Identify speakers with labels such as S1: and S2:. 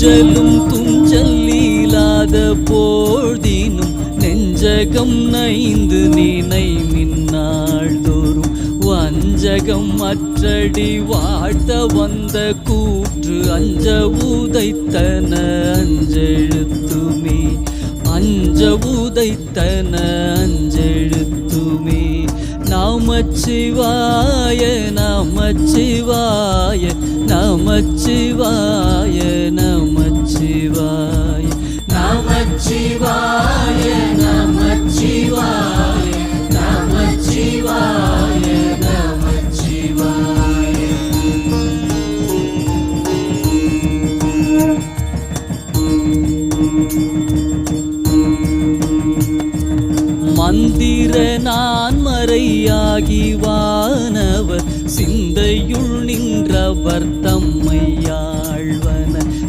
S1: துஞ்சலும் துஞ்சல் இல்லாத போழ்தினும் நெஞ்சகம் நைந்து நினை மின்னாள் தோறும் வஞ்சகம் அற்றடி வாழ்த்த வந்த கூற்று அஞ்ச உதைத்தன அஞ்செழுத்துமே. அஞ்ச உதைத்தன அஞ்செழுத்துமே. நமச்சிவாய நமச்சிவாய நமச்சிவாய. நமச்சிவாய நமச்சிவாய நமச்சிவாய நமச்சிவாய. மந்திர நான் மறையாகி வானவர் சிந்தையுள் நின்றவர் தம்மையா.